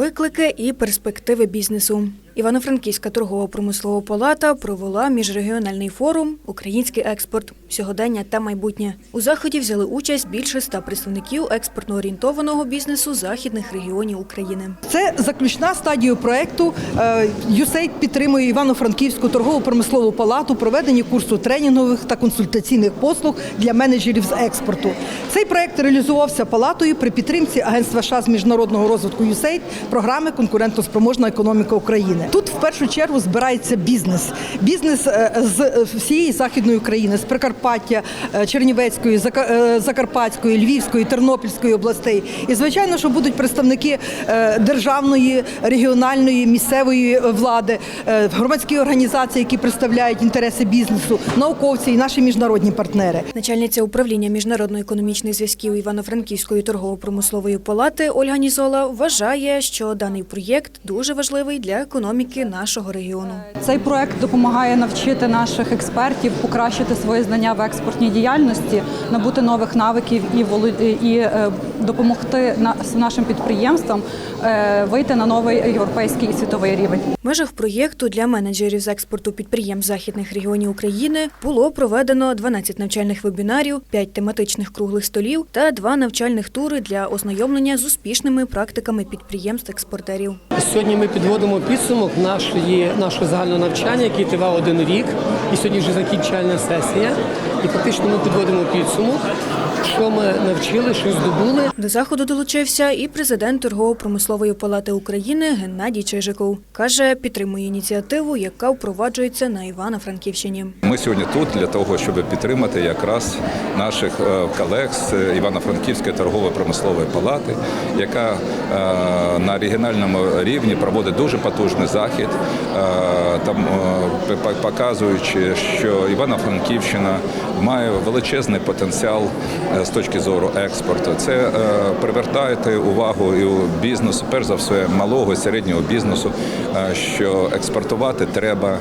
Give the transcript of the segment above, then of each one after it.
Виклики і перспективи бізнесу. Івано-Франківська торгово-промислова палата провела міжрегіональний форум Український експорт сьогодення та майбутнє. У заході взяли участь більше ста представників експортно-орієнтованого бізнесу західних регіонів України. Це заключна стадія проекту. USAID підтримує Івано-Франківську торгово-промислову палату проведення курсу тренінгових та консультаційних послуг для менеджерів з експорту. Цей проект реалізувався палатою при підтримці Агентства США з міжнародного розвитку USAID програми Конкурентоспроможна економіка України. Тут в першу чергу збирається бізнес. Бізнес е, з всієї західної України, з Прикарпаття, е, Чернівецької, е, Закарпатської, Львівської, Тернопільської областей. І звичайно, що будуть представники державної, регіональної, місцевої влади, громадські організації, які представляють інтереси бізнесу, науковці і наші міжнародні партнери. Начальниця управління міжнародно-економічних зв'язків Івано-Франківської торгово-промислової палати Ольга Нізола вважає, що даний проєкт дуже важливий для економіки нашого регіону. Цей проект допомагає навчити наших експертів покращити свої знання в експортній діяльності, набути нових навиків і воло- і е, допомогти на- нашим підприємствам е, вийти на новий європейський і світовий рівень. В межах проєкту для менеджерів з експорту підприємств західних регіонів України було проведено 12 навчальних вебінарів, 5 тематичних круглих столів та 2 навчальних тури для ознайомлення з успішними практиками підприємств-експортерів. Сьогодні ми підводимо підсумок нашої, нашого загального навчання, який тривав один рік. І сьогодні вже закінчальна сесія. І фактично ми підводимо підсумок, що ми навчили, що здобули. До заходу долучився і президент торгово-промислової палати України Геннадій Чижиков. Каже, підтримує ініціативу, яка впроваджується на Івано-Франківщині. Ми сьогодні тут для того, щоб підтримати якраз наших е, колег з Івано-Франківської торгово-промислової палати, яка е, на регіональному рівні проводить дуже потужний захід, е, там е, показуючи, що Івано-Франківщина має величезний потенціал е, з точки зору експорту. Це е, привертає увагу і у бізнесу, перш за все, малого і середнього бізнесу, що експортувати треба,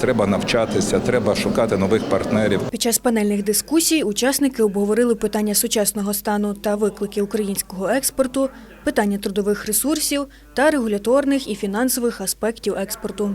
треба навчатися, треба шукати нових партнерів. Під час панельних дискусій учасники обговорили питання сучасного стану та виклики українського експорту, питання трудових ресурсів та регуляторних і фінансових аспектів експорту.